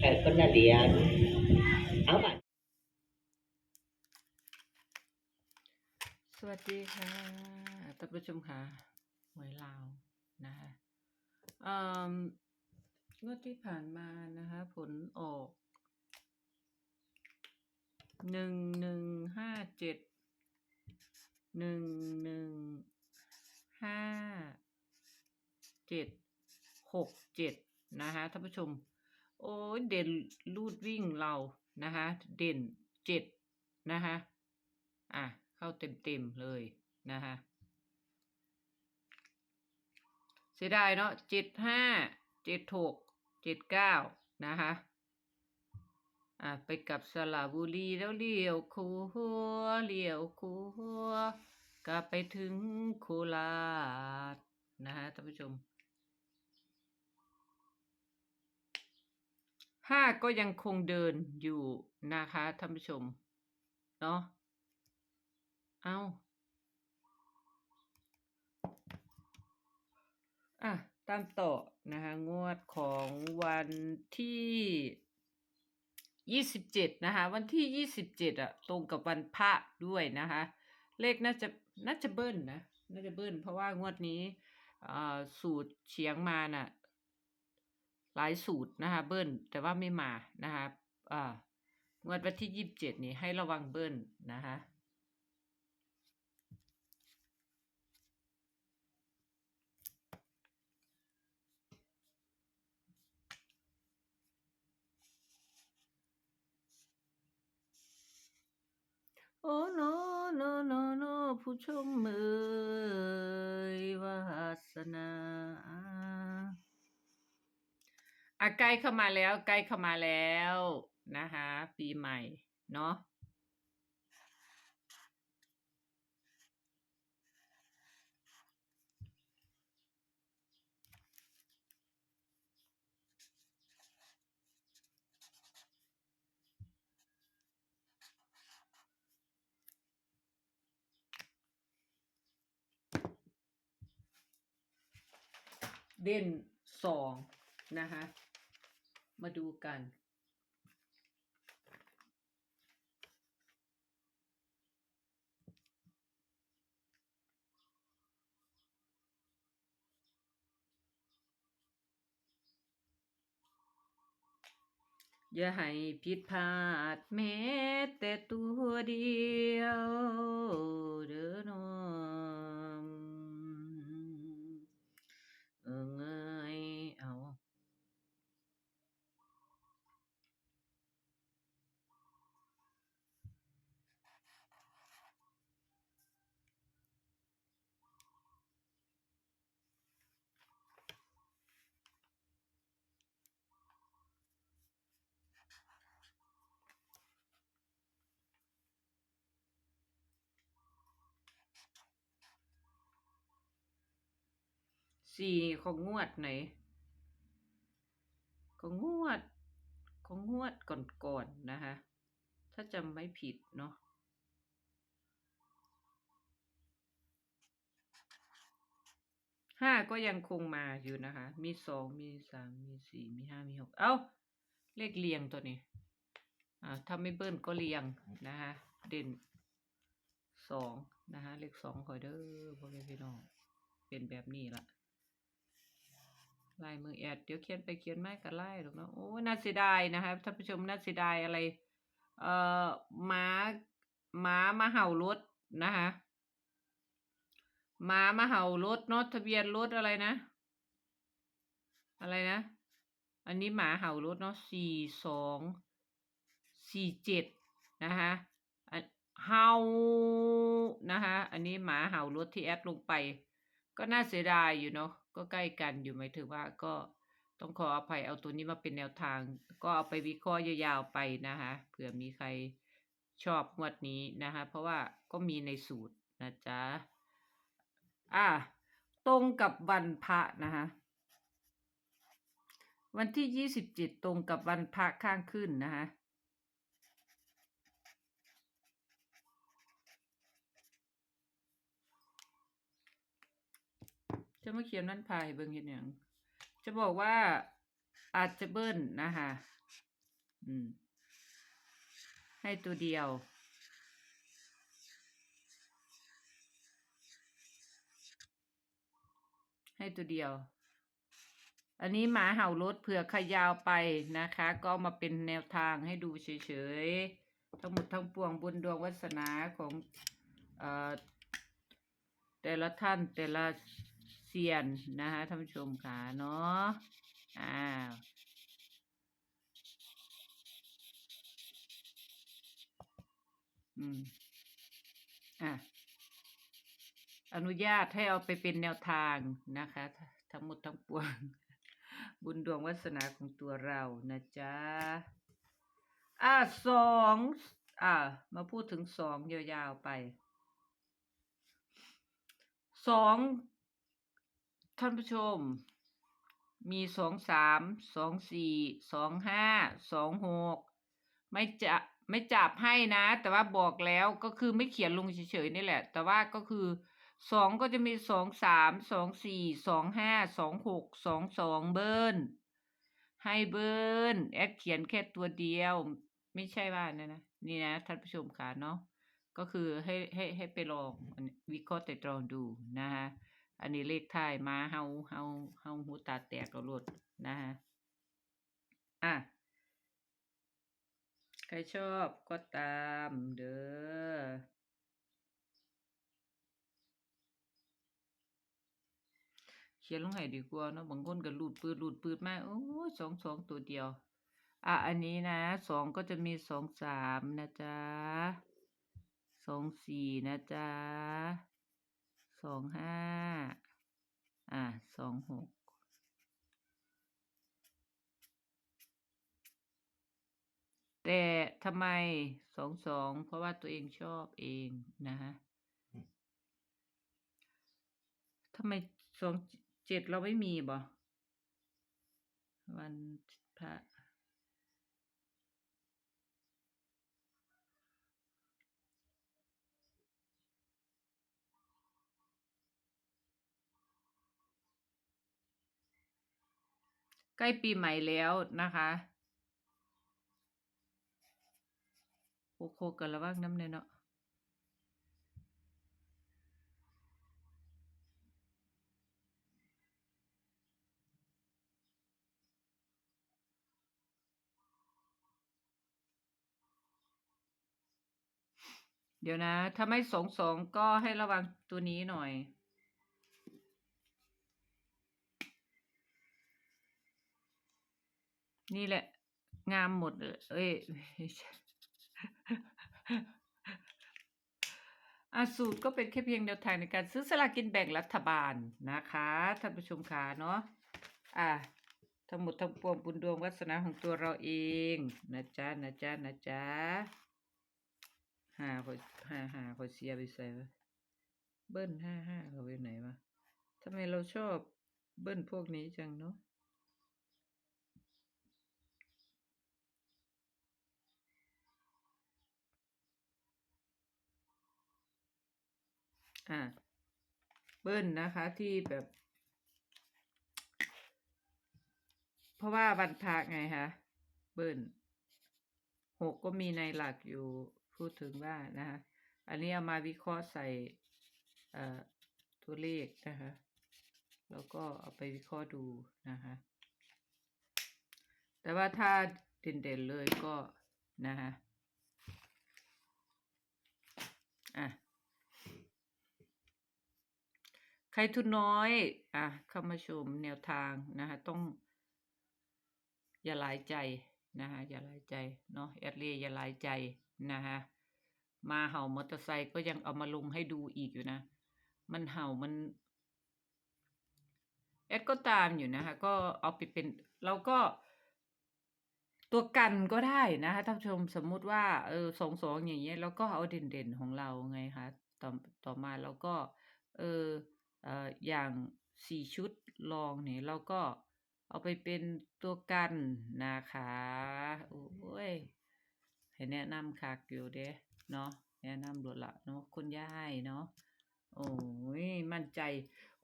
แต่คนน่ะเรียนเอาบัตรสวัสดีค่ะท่านผู้ชมค่ะหวยลาวนะคะอืมงวดที่ผ่านมานะคะ ผลออก หนึ่งหนึ่งห้าเจ็ดหนึ่งหนึ่งห้าเจ็ดหกเจ็ดนะคะท่านผู้ชม โอ้ยเด่นลูดวิ่งเรานะคะเด่นเจ็ดนะคะอะเข้าเต็มเต็มเลยนะคะเสียดายเนาะเจ็ดห้าเจ็ดหกเจ็ดเก้านะคะ อะไปกับสระบุรีแล้วเลี้ยวคูหัวเลี้ยวคูหัวกลับไปถึงโคราชนะคะท่านผู้ชมห้าก็ยังคงเดินอยู่นะคะท่านผู้ชมเนาะเอาอะตามต่อนะคะงวดของวันที่ ยี่สิบเจ็ดนะคะ วันที่ยี่สิบเจ็ดอะตรงกับวันพระด้วยนะคะ เลขน่าจะน่าจะเบิ้ลนะน่าจะเบิ้ลเพราะว่างวดนี้อ่าสูตรเฉียงมาน่ะหลายสูตรนะคะเบิ้ลแต่ว่าไม่มานะคะอ่างวดวันที่ยี่สิบเจ็ดนี้ให้ระวังเบิ้ลนะคะ โอ้โนโนโนโนผู้ชมเอ่ยวาสนาอะใกล้เข้ามาแล้วใกล้เข้ามาแล้วนะคะปีใหม่เนาะ เด่นสองนะคะ มาดูกัน อย่าให้ผิดพลาดแม้แต่ตัวเดียวเด้อน้องเอิงเอยเอา สี่ของงวดไหนของงวดของงวดก่อนๆนนะคะ ถ้าจำไม่ผิดเนาะห้าก็ยังคงมาอยู่นะคะ มีสองมีสามมีสี่มีห้ามีหก เอ้า เลขเรียงตัวนี้ อ่าถ้าไม่เบิ้ลก็เรียงนะคะ เด่นสองนะคะ เลขสองคอยเด้อพ่อแม่พี่น้อง เป็นแบบนี้ละ ลายมือแอดเดี๋ยวเขียนไปเขียนไม่ก็ไล่หรอกเนาะโอ้น่าเสียดายนะครับท่านผู้ชมน่าเสียดายอะไร เอ่อหมาหมามาเห่ารถนะคะหมามาเห่ารถเนาะทะเบียนรถอะไรนะ อะไรนะ อันนี้หมาเห่ารถเนาะสี่สองสี่เจ็ดนะคะเห่านะคะอันนี้หมาเห่ารถที่แอดลงไป ก็น่าเสียดายอยู่เนาะ ก็ใกล้กันอยู่หมายถึงว่าก็ต้องขออภัยเอาตัวนี้มาเป็นแนวทาง ก็เอาไปวิเคราะห์ยาวๆไปนะคะเผื่อมีใครชอบงวดนี้นะคะ เพราะว่าก็มีในสูตรนะจ๊ะอะตรงกับวันพระนะคะวันที่ยี่สิบเจ็ดตรงกับวันพระข้างขึ้นนะคะ จะมาเขียนนั่นพายเบิ่งเห็นอย่างจะบอกว่าอาจจะเบิ้ลนะคะอืม ให้ตัวเดียว ให้ตัวเดียว อันนี้หมาเห่ารถเผื่อขยาวไปนะคะ ก็มาเป็นแนวทางให้ดูเฉยๆ ทั้งหมดทั้งปวงบุญดวงวาสนาของ เอ่อ แต่ละท่านแต่ละ เซียนนะคะท่านผู้ชมค่ะเนาะอ้าวอืมอะอนุญาตให้เอาไปเป็นแนวทางนะคะ ทั้งหมดทั้งปวง บุญดวงวาสนาของตัวเรานะจ๊ะอะสองอะมาพูดถึงสองยาวๆไปสอง ท่านผู้ชม มีสองสามสองสี่สองห้าสองหกไม่จะไม่จับให้นะ แต่ว่าบอกแล้วก็คือไม่เขียนลงเฉยๆนี่แหละ แต่ว่าก็คือสองก็จะมีสองสามสองสี่สองห้าสองหกสองสองเบิ้ลให้เบิ้ลแอดเขียนแค่ตัวเดียว ไม่ใช่ว่านะนะนี่นะท่านผู้ชมค่ะเนาะก็คือให้ให้ให้ไปลองวิเคราะห์แต่ตรองดูนะคะ อันนี้เลขท้ายมาเฮาเฮาเฮาหูตาแตกเอารถนะฮะอะใครชอบก็ตามเด้อเขียนลงให้ดีกว่าเนาะบางคนก็รูดปืดรูดปืดมาโอ้ยสองสองตัวเดียว อะ อันนี้นะสองก็จะมีสองสามนะจ๊ะสองสี่นะจ๊ะ สองห้าอะสองหกแต่ทำไมสองสองเพราะว่าตัวเองชอบเองนะฮะทำไมสองเจ็ดเราไม่มีบ่วันพระ ใกล้ปีใหม่แล้วนะคะโคโคกันระว่างน้ำเนยเนาะเดี๋ยวนะ ถ้าไม่สองสองก็ให้ระวังตัวนี้หน่อย นี่แหละ งามหมดเลยเอ้ยอาสูตรก็เป็นแค่เพียงแนวทางในการซื้อสลากกินแบ่งรัฐบาลนะคะท่านผู้ชมขาเนาะอะทั้งหมดทั้งปวงบุญดวงวาสนาของตัวเราเองนะจ๊ะนะจ๊ะนะจ๊ะห้าคนห้าห้าคนเสียไปใส่วะเบิ้ลห้าห้าเขาไปไหนวะทำไมเราชอบเบิ้ลพวกนี้จังเนาะ อะเบิ้ลนะคะที่แบบ เพราะว่าวันพระไงคะเบิ้ลหกก็มีในหลักอยู่พูดถึงว่านะคะอันนี้เอามาวิเคราะห์ใส่ตัวเลขนะคะ แล้วก็เอาไปวิเคราะห์ดูนะคะ แต่ว่าถ้าเด่นๆเลยก็นะคะอะ ใค รทุนน้อย อะ เข้ามาชมแนวทางนะคะ ต้อง อย่าหลายใจนะคะอย่าหลายใจ เนาะแอดเลียอย่าหลายใจนะคะมาเห่ามอเตอร์ไซค์ก็ยังเอามาลงให้ดูอีกอยู่นะ มันเห่ามันแอดก็ตามอยู่นะคะ ก็เอาไปเป็นเราก็ ตัวกันก็ได้นะคะท่านผู้ชมสมมุติว่าเออสองสองอย่างเงี้ยแล้วก็เอาเด่นๆของเราไงคะต่อต่อมาเราก็ เออ เอ่ออย่างสี่ชุดลองเนี่ยเราก็เอาไปเป็นตัวกันนะคะโอ้ยให้แนะนำคักอยู่เด้เนาะแนะนำโดดละเนาะคุณยายเนาะโอ้ยมั่นใจ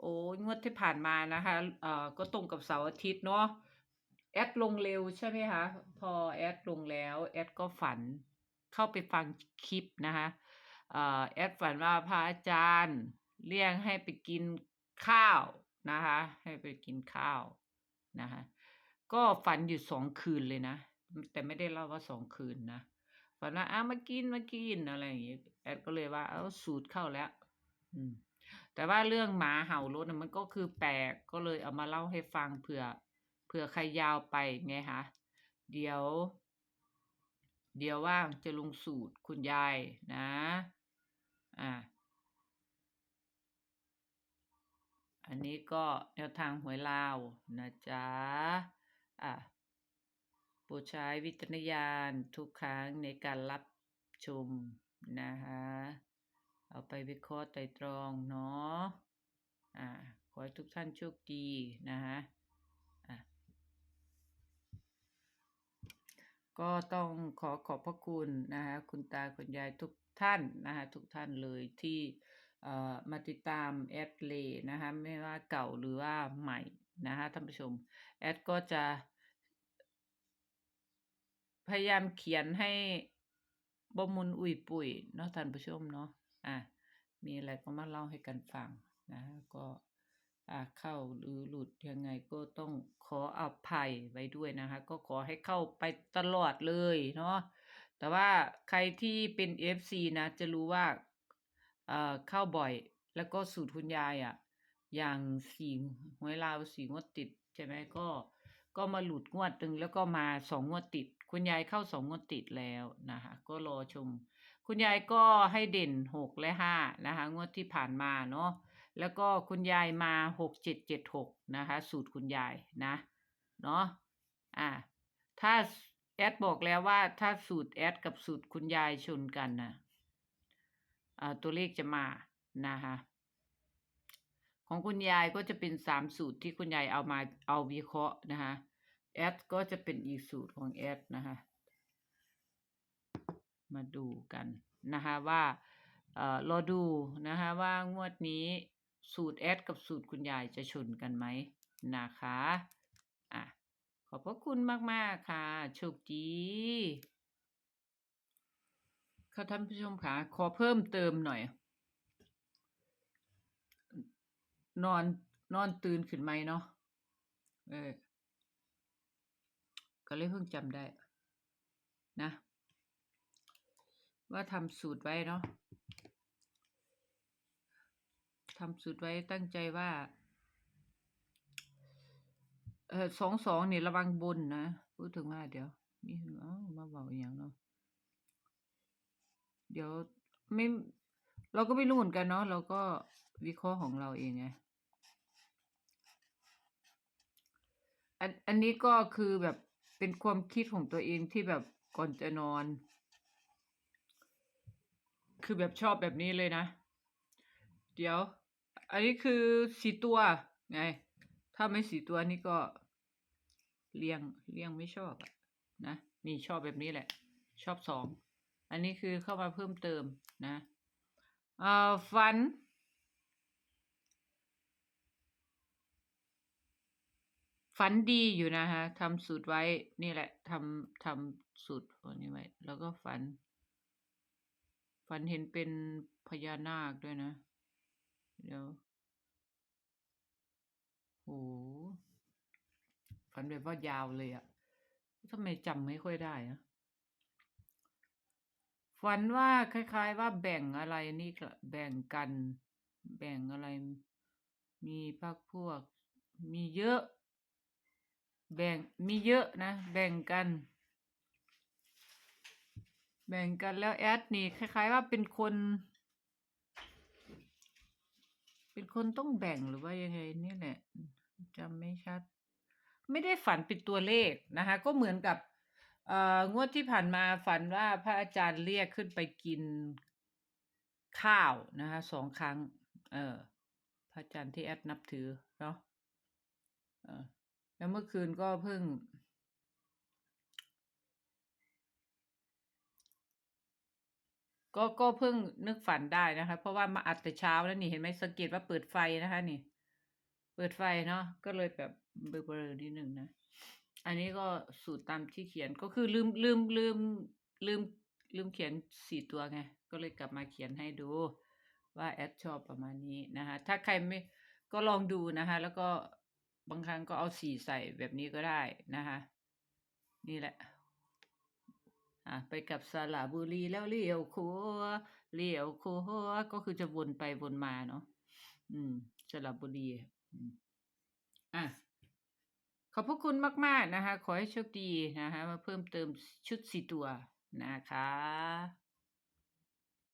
โอ้ยงวดที่ผ่านมานะคะเอ่อก็ตรงกับเสาร์อาทิตย์เนาะแอดลงเร็วใช่ไหมคะ พอแอดลงแล้วแอดก็ฝันเข้าไปฟังคลิปนะคะเอ่อแอดฝันว่าพระอาจารย์ เรียกให้ไปกินข้าวนะคะ ให้ไปกินข้าวนะคะ ก็ฝันอยู่สองคืนเลยนะ แต่ไม่ได้เล่าว่าสองคืนนะฝันว่าอ้ามากินมากินอะไรอย่างเงี้ยแอดก็เลยว่า เอาสูตรเข้าแล้ว อืม แต่ว่าเรื่องหมาเห่ารถมันก็คือแปลกก็เลยเอามาเล่าให้ฟังเผื่อเผื่อใครยาวไปไงคะเดี๋ยว เดี๋ยวว่างจะลงสูตรคุณยายนะ อ่า อั นนี้ก็แนวทางหวยลาวนะจ๊ะอะโปรดใช้วิจารณญาณทุกครั้งในการรับชมนะคะเอาไปวิเคราะห์ไตรตรองเนาะอ่าขอให้ทุกท่านโชคดีนะคะอะก็ต้องขอขอบพระคุณนะคะคุณตาคุณยายทุกท่านนะคะทุกท่านเลยที่ มาติดตามแอดเลนะคะไม่ว่าเก่าหรือว่าใหม่นะคะท่านผู้ชมแอดก็จะ พยายามเขียนให้บมุนอุ่ยปุ๋ยเนาะท่านผู้ชมเนาะอะมีอะไรก็มาเล่าให้กันฟังนะก็อ่าเข้าหรือหลุดยังไงก็ต้องขออภัยไว้ด้วยนะคะ ก็ขอให้เข้าไปตลอดเลยเนาะแต่ว่าใครที่เป็น FC นะจะรู้ว่า เอ่อเข้าบ่อย แล้วก็สูตรคุณยายอะ่ะ อย่างสี่หวยลาวสี่งวดติดใช่ไหมก็ ก็มาหลุดงวดหนึ่งแล้วก็มาสองงวดติด คุณยายเข้าสองงวดติดแล้วนะคะก็รอชม คุณยายก็ให้เด่นหกและห้านะคะ งวดที่ผ่านมาเนาะแล้วก็คุณยายมาหกเจ็ดเจ็ดหกนะคะ สูตรคุณยายนะเนาะอ่าถ้าแอดบอกแล้วว่าถ้าสูตรแอดกับสูตรคุณยายชนกันนะอ่า ตัวเลขจะมานะคะของคุณยายก็จะเป็นสามสูตรที่คุณยายเอามาเอาวิเคราะห์นะคะแอดก็จะเป็นอีกสูตรของแอดนะคะมาดูกันนะคะว่าเอ่อรอดูนะคะว่างวดนี้สูตรแอดกับสูตรคุณยายจะชนกันไหมนะคะอะขอบพระคุณมาก ๆ ค่ะ โชคดี ค่ะท่านผู้ชมค่ะขอเพิ่มเติมหน่อย นอนนอนตื่นขึ้นไหมเนาะเออก็เลยเพิ่งจำได้ นะ ว่าทำสูตรไว้เนาะทำสูตรไว้ตั้งใจว่าเออสองสองนี่ระวังบนนะ พูดถึงว่าเดี๋ยวนี่เอ้ามาบอกอย่างเนาะ เดี๋ยวไม่ เราก็ไม่รู้เหมือนกันเนาะเราก็วิเคราะห์ของเราเองไงอันอันนี้ก็คือแบบเป็นความคิดของตัวเองที่แบบก่อนจะนอน คือแบบชอบแบบนี้เลยนะ เดี๋ยว อันนี้คือสีตัวไง ถ้าไม่สีตัวนี่ก็เลี่ยงเลี่ยงไม่ชอบอะนะ นี่ชอบแบบนี้แหละ ชอบสอง อันนี้คือเข้ามาเพิ่มเติมนะเอ่อฟัน ฝันดีอยู่นะคะทำสูตรไว้นี่แหละทำทำสูตรอันนี้ไว้แล้วก็ฝัน ฝันเห็นเป็นพญานาคด้วยนะ เดี๋ยวโหฝันแบบว่ายาวเลยอะทำไมจำไม่ค่อยได้นะ ฝันว่าคล้าย ๆ ว่าแบ่งอะไรนี่แบ่งกัน แบ่งอะไร มีพักพวก มีเยอะ แบ่งมีเยอะนะ แบ่งกัน แบ่งกันแล้วแอดนี่คล้าย ๆ ว่าเป็นคน เป็นคนต้องแบ่งหรือว่ายังไงนี่แหละจำไม่ชัด ไม่ได้ฝันเป็นตัวเลขนะคะ ก็เหมือนกับ เอ่องวดที่ผ่านมาฝันว่าพระอาจารย์เรียกขึ้นไปกินข้าวนะคะสองครั้ง เออ พระอาจารย์ที่แอดนับถือเนาะเออแล้วเมื่อคืนก็เพิ่ง ก็ก็เพิ่งนึกฝันได้นะคะ เพราะว่ามาอัดแต่เช้าแล้วนี่เห็นไหมสังเกตว่าเปิดไฟนะคะ นี่ เปิดไฟเนาะก็เลยแบบเบลอๆนิดหนึ่งนะ อันนี้ก็สูตรตามที่เขียนก็คือลืมลืมลืมลืมลืมเขียนสี่ตัวไง ก็เลยกลับมาเขียนให้ดูว่าแอดชอบประมาณนี้นะคะ ถ้าใครไม่ก็ลองดูนะคะ แล้วก็บางครั้งก็เอาสีใส่แบบนี้ก็ได้นะคะ นี่แหละอะไปกับสระบุรีแล้วเลี้ยวขวาเลี้ยวขวาก็คือจะวนไปวนมาเนาะอืมสระบุรี อืมอะ ขอบพระคุณมาก ๆ นะคะ ขอให้โชคดีนะคะ มาเพิ่มเติมชุดสี่ตัวนะคะ